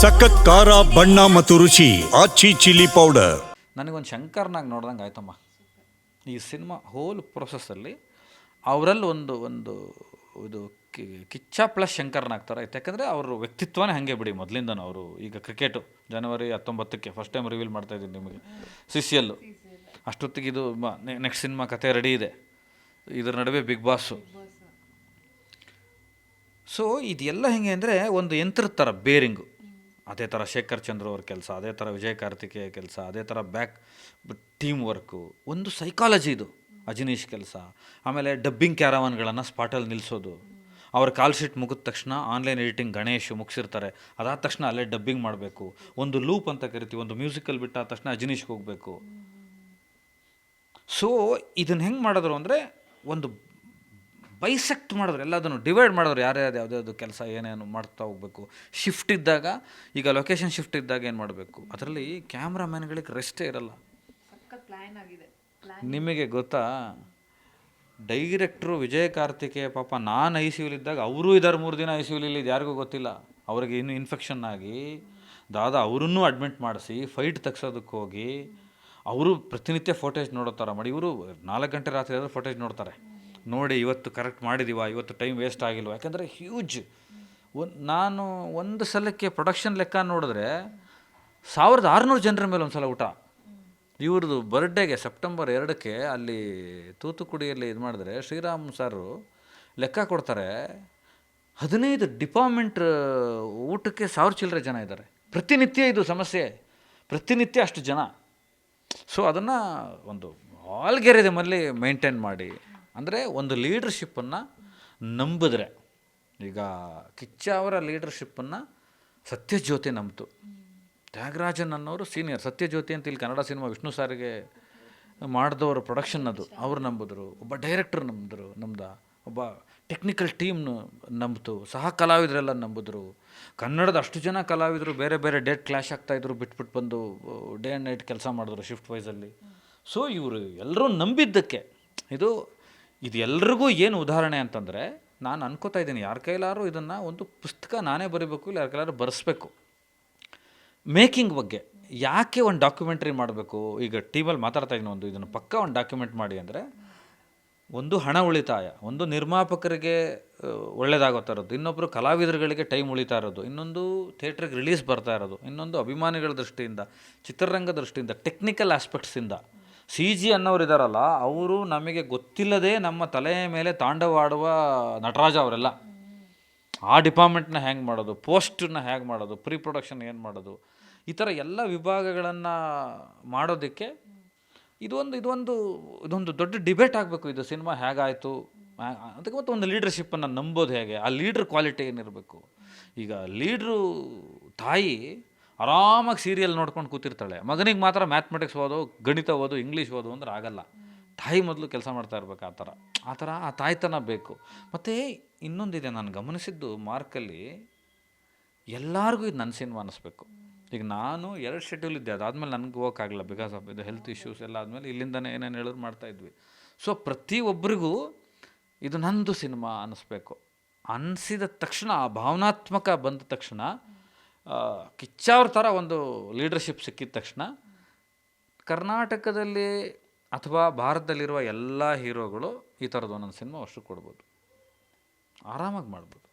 ಸಖತ್ ಖಾರ, ಬಣ್ಣ ಮತ್ತು ರುಚಿ, ಆಚಿ ಚಿಲ್ಲಿ ಪೌಡರ್. ನನಗೊಂದು ಶಂಕರ್ನಾಗ ನೋಡ್ದಂಗೆ ಆಯ್ತಮ್ಮ. ಈ ಸಿನಿಮಾ ಹೋಲ್ ಪ್ರೊಸೆಸ್ಸಲ್ಲಿ ಅವರಲ್ಲಿ ಒಂದು ಒಂದು ಇದು ಕಿಚ್ಚ ಪ್ಲಸ್ ಶಂಕರ್ನಾಗ್ತಾರೆ ಆಯ್ತು ಯಾಕಂದರೆ ಅವ್ರ ವ್ಯಕ್ತಿತ್ವನೇ ಹಾಗೆ ಬಿಡಿ ಮೊದಲಿಂದನೂ ಅವರು. ಈಗ ಕ್ರಿಕೆಟು ಜನವರಿ ಹತ್ತೊಂಬತ್ತಕ್ಕೆ ಫಸ್ಟ್ ಟೈಮ್ ರಿವೀಲ್ ಮಾಡ್ತಾ ಇದ್ದೀನಿ ನಿಮಗೆ. ಸಿ ಸಿ ಎಲ್ಲು ಅಷ್ಟೊತ್ತಿಗೆ ಇದು ನೆಕ್ಸ್ಟ್ ಸಿನಿಮಾ ಕತೆ ರೆಡಿ ಇದೆ. ಇದರ ನಡುವೆ ಬಿಗ್ ಬಾಸು ಸೊ ಇದೆಲ್ಲ ಹೇಗೆ ಅಂದರೆ ಒಂದು ಯಂತ್ರದ ಥರ ಬೇರಿಂಗು ಅದೇ ಥರ ಶೇಖರ್ ಚಂದ್ರ ಅವ್ರ ಕೆಲಸ, ಅದೇ ಥರ ವಿಜಯ್ ಕಾರ್ತಿಕೇಯ ಕೆಲಸ, ಅದೇ ಥರ ಬ್ಯಾಕ್ ಟೀಮ್ ವರ್ಕು ಒಂದು ಸೈಕಾಲಜಿ ಇದು. ಅಜನೀಶ್ ಕೆಲಸ, ಆಮೇಲೆ ಡಬ್ಬಿಂಗ್ ಕ್ಯಾರವಾನ್ಗಳನ್ನು ಸ್ಪಾಟಲ್ಲಿ ನಿಲ್ಲಿಸೋದು ಅವ್ರ ಕಾಲ್ ಶೀಟ್ ಮುಗಿದ ತಕ್ಷಣ ಆನ್ಲೈನ್ ಎಡಿಟಿಂಗ್ ಗಣೇಶ್ ಮುಗಿಸಿರ್ತಾರೆ. ಅದಾದ ತಕ್ಷಣ ಅಲ್ಲೇ ಡಬ್ಬಿಂಗ್ ಮಾಡಬೇಕು. ಒಂದು ಲೂಪ್ ಅಂತ ಕರಿತೀವಿ, ಒಂದು ಮ್ಯೂಸಿಕಲ್ ಬಿಟ್ಟಾದ ತಕ್ಷಣ ಅಜನೀಶ್ಗೆ ಹೋಗಬೇಕು. ಸೊ ಇದನ್ನು ಹೆಂಗೆ ಮಾಡಿದ್ರು ಅಂದರೆ, ಒಂದು ಬೈಸೆಕ್ಟ್ ಮಾಡಿದ್ರು ಎಲ್ಲದನ್ನು ಡಿವೈಡ್ ಮಾಡಿದ್ರು ಯಾರ್ಯಾರು ಯಾವುದ್ಯಾವುದು ಕೆಲಸ ಏನೇನು ಮಾಡ್ತಾ ಹೋಗಬೇಕು. ಶಿಫ್ಟ್ ಇದ್ದಾಗ ಈಗ ಲೊಕೇಶನ್ ಶಿಫ್ಟ್ ಇದ್ದಾಗ ಏನು ಮಾಡಬೇಕು? ಅದರಲ್ಲಿ ಕ್ಯಾಮ್ರಾಮ್ಯಾನ್ಗಳಿಗೆ ರೆಸ್ಟೇ ಇರಲ್ಲ. ನಿಮಗೆ ಗೊತ್ತಾ? ಡೈರೆಕ್ಟ್ರು ವಿಜಯ್ ಕಾರ್ತಿಕೇಯ ಪಾಪ ನಾನು ಐ ಸಿ ಇದ್ದಾಗ ಅವರೂ ಇದ್ದಾರೆ ಮೂರು ದಿನ ಐ ಸಿ ಇದು ಯಾರಿಗೂ ಗೊತ್ತಿಲ್ಲ. ಅವ್ರಿಗೆ ಇನ್ನೂ ಇನ್ಫೆಕ್ಷನ್ ಆಗಿ ದಾದ ಅವರನ್ನೂ ಅಡ್ಮಿಟ್ ಮಾಡಿಸಿ ಫೈಟ್ ತೆಗ್ಸೋದಕ್ಕೆ ಹೋಗಿ ಅವರು ಪ್ರತಿನಿತ್ಯ ಫೋಟೇಜ್ ನೋಡೋ ಥರ ಮಾಡಿ ಇವರು ನಾಲ್ಕು ಗಂಟೆ ರಾತ್ರಿ ಆದರೂ ಫೋಟೇಜ್ ನೋಡ್ತಾರೆ. ನೋಡಿ ಇವತ್ತು ಕರೆಕ್ಟ್ ಮಾಡಿದೀವ, ಇವತ್ತು ಟೈಮ್ ವೇಸ್ಟ್ ಆಗಿಲ್ವ? ಯಾಕಂದರೆ ಹ್ಯೂಜ್ ಒಂದು, ನಾನು ಒಂದು ಸಲಕ್ಕೆ ಪ್ರೊಡಕ್ಷನ್ ಲೆಕ್ಕ ನೋಡಿದ್ರೆ ಸಾವಿರದ ಆರುನೂರು ಜನರ ಮೇಲೆ ಒಂದು ಸಲ ಊಟ ಇವ್ರದ್ದು ಬರ್ಡೇಗೆ ಸೆಪ್ಟೆಂಬರ್ ಎರಡಕ್ಕೆ ಅಲ್ಲಿ ತೂತುಕುಡಿಯಲ್ಲಿ ಇದು ಮಾಡಿದ್ರೆ ಶ್ರೀರಾಮ್ ಸಾರು ಲೆಕ್ಕ ಕೊಡ್ತಾರೆ, ಹದಿನೈದು ಡಿಪಾರ್ಟ್ಮೆಂಟ್ ಊಟಕ್ಕೆ ಸಾವಿರ ಚಿಲ್ಲರೆ ಜನ ಇದ್ದಾರೆ. ಪ್ರತಿನಿತ್ಯ ಇದು ಸಮಸ್ಯೆ. ಪ್ರತಿನಿತ್ಯ ಅಷ್ಟು ಜನ. ಸೊ ಅದನ್ನು ಒಂದು ಆಲ್ಗೆರಿದಮಲ್ಲಿ ಮೇಂಟೈನ್ ಮಾಡಿ. ಅಂದರೆ ಒಂದು ಲೀಡರ್ಶಿಪ್ಪನ್ನು ನಂಬಿದ್ರೆ, ಈಗ ಕಿಚ್ಚ ಅವರ ಲೀಡರ್ಶಿಪ್ಪನ್ನು ಸತ್ಯಜ್ಯೋತಿ ನಂಬಿತು. ತ್ಯಾಗರಾಜನ್ ಅನ್ನೋರು ಸೀನಿಯರ್ ಸತ್ಯಜ್ಯೋತಿ ಅಂತ ಇಲ್ಲಿ ಕನ್ನಡ ಸಿನಿಮಾ ವಿಷ್ಣು ಸಾರಿಗೆ ಮಾಡಿದವರು ಪ್ರೊಡಕ್ಷನ್ ಅದು. ಅವ್ರು ನಂಬಿದ್ರು, ಒಬ್ಬ ಡೈರೆಕ್ಟರ್ ನಂಬಿದ್ರು, ನಮ್ದ, ಒಬ್ಬ ಟೆಕ್ನಿಕಲ್ ಟೀಮ್ ನಂಬಿತು. ಸಹ ಕಲಾವಿದರೆಲ್ಲ ನಂಬಿದ್ರು. ಕನ್ನಡದ ಅಷ್ಟು ಜನ ಕಲಾವಿದರು, ಬೇರೆ ಬೇರೆ ಡೇಟ್ ಕ್ಲಾಶ್ ಆಗ್ತಾಯಿದ್ರು ಬಿಟ್ಬಿಟ್ಟು ಬಂದು ಡೇ ಆ್ಯಂಡ್ ನೈಟ್ ಕೆಲಸ ಮಾಡಿದ್ರು ಶಿಫ್ಟ್ ವೈಸಲ್ಲಿ ಸೊ ಇವರು ಎಲ್ಲರೂ ನಂಬಿದ್ದಕ್ಕೆ, ಇದು ಇದು ಎಲ್ರಿಗೂ ಏನು ಉದಾಹರಣೆ ಅಂತಂದರೆ, ನಾನು ಅನ್ಕೋತಾ ಇದ್ದೀನಿ, ಯಾರ ಕೈಲಾರು ಇದನ್ನು ಒಂದು ಪುಸ್ತಕ ನಾನೇ ಬರೀಬೇಕು ಇಲ್ಲ ಯಾರ ಕೈಲಾರು ಬರೆಸ್ಬೇಕು. ಮೇಕಿಂಗ್ ಬಗ್ಗೆ ಯಾಕೆ ಒಂದು ಡಾಕ್ಯುಮೆಂಟ್ರಿ ಮಾಡಬೇಕು? ಈಗ ಟೀಮಲ್ಲಿ ಮಾತಾಡ್ತಾ ಇದ್ದೀನಿ ಒಂದು, ಇದನ್ನು ಪಕ್ಕ ಒಂದು ಡಾಕ್ಯುಮೆಂಟ್ ಮಾಡಿ ಅಂದರೆ, ಒಂದು ಹಣ ಉಳಿತಾಯ, ಒಂದು ನಿರ್ಮಾಪಕರಿಗೆ ಒಳ್ಳೆಯದಾಗೋ ಥರದ್ದು ಇನ್ನೊಬ್ಬರು ಕಲಾವಿದರುಗಳಿಗೆ ಟೈಮ್ ಉಳಿತಾ ಇರೋದು, ಇನ್ನೊಂದು ಥಿಯೇಟ್ರಿಗೆ ರಿಲೀಸ್ ಬರ್ತಾ ಇರೋದು, ಇನ್ನೊಂದು ಅಭಿಮಾನಿಗಳ ದೃಷ್ಟಿಯಿಂದ, ಚಿತ್ರರಂಗ ದೃಷ್ಟಿಯಿಂದ, ಟೆಕ್ನಿಕಲ್ ಆಸ್ಪೆಕ್ಟ್ಸಿಂದ ಸಿ ಜಿ ಅನ್ನೋರು ಇದ್ದಾರಲ್ಲ ಅವರು ನಮಗೆ ಗೊತ್ತಿಲ್ಲದೆ ನಮ್ಮ ತಲೆಯ ಮೇಲೆ ತಾಂಡವಾಡುವ ನಟರಾಜ ಅವರೆಲ್ಲ. ಆ ಡಿಪಾರ್ಟ್ಮೆಂಟ್ನ ಹ್ಯಾಂಗೆ ಮಾಡೋದು ಪೋಸ್ಟನ್ನ ಹೇಗೆ ಮಾಡೋದು ಪ್ರೀ ಪ್ರೊಡಕ್ಷನ್ ಏನು ಮಾಡೋದು, ಈ ಥರ ಎಲ್ಲ ವಿಭಾಗಗಳನ್ನು ಮಾಡೋದಕ್ಕೆ ಇದೊಂದು ಇದೊಂದು ಇದೊಂದು ದೊಡ್ಡ ಡಿಬೇಟ್ ಆಗಬೇಕು ಇದು. ಸಿನಿಮಾ ಹೇಗಾಯಿತು? ಅದಕ್ಕೆ ಮತ್ತು ಒಂದು ಲೀಡರ್ಶಿಪ್ಪನ್ನು ನಂಬೋದು ಹೇಗೆ? ಆ ಲೀಡ್ರ್ ಕ್ವಾಲಿಟಿ ಏನಿರಬೇಕು? ಈಗ ಲೀಡ್ರು ತಾಯಿ ಆರಾಮಾಗಿ ಸೀರಿಯಲ್ ನೋಡ್ಕೊಂಡು ಕೂತಿರ್ತಾಳೆ. ಮಗನಿಗೆ ಮಾತ್ರ ಮ್ಯಾಥ್ಮೆಟಿಕ್ಸ್ ಓದು, ಗಣಿತ ಓದು ಇಂಗ್ಲೀಷ್ ಓದು ಅಂದ್ರೆ ಆಗಲ್ಲ. ತಾಯಿ ಮೊದಲು ಕೆಲಸ ಮಾಡ್ತಾ ಇರ್ಬೇಕು ಆ ಥರ. ಆ ಥರ ಆ ತಾಯ್ತನ ಬೇಕು. ಮತ್ತು ಇನ್ನೊಂದಿದೆ ನಾನು ಗಮನಿಸಿದ್ದು ಮಾರ್ಕಲ್ಲಿ ಎಲ್ಲರಿಗೂ ಇದು ನನ್ನ ಸಿನಿಮಾ ಅನ್ನಿಸ್ಬೇಕು ಈಗ ನಾನು ಎರಡು ಶೆಡ್ಯೂಲ್ ಇದ್ದೆ. ಅದಾದಮೇಲೆ ನನಗೆ ಹೋಗೋಕ್ಕಾಗಲ್ಲ ಬಿಕಾಸ್ ಆಫ್ ಇದು ಹೆಲ್ತ್ ಇಶ್ಯೂಸ್ ಎಲ್ಲ ಆದಮೇಲೆ ಇಲ್ಲಿಂದನೇ ಏನೇನು ಹೇಳಿದ್ರು ಮಾಡ್ತಾ ಇದ್ವಿ. ಸೊ ಪ್ರತಿಯೊಬ್ಬರಿಗೂ ಇದು ನಂದು ಸಿನಿಮಾ ಅನ್ನಿಸ್ಬೇಕು ಅನಿಸಿದ ತಕ್ಷಣ, ಆ ಭಾವನಾತ್ಮಕ ಬಂದ ತಕ್ಷಣ ಕಿಚ್ಚಾವ್ರ ಥರ ಒಂದು ಲೀಡರ್ಶಿಪ್ ಸಿಕ್ಕಿದ ತಕ್ಷಣ ಕರ್ನಾಟಕದಲ್ಲಿ ಅಥವಾ ಭಾರತದಲ್ಲಿರುವ ಎಲ್ಲ ಹೀರೋಗಳು ಈ ಥರದ್ದು ಒಂದೊಂದು ಸಿನಿಮಾ ಅಷ್ಟು ಕೊಡ್ಬೋದು. ಆರಾಮಾಗಿ ಮಾಡ್ಬೋದು.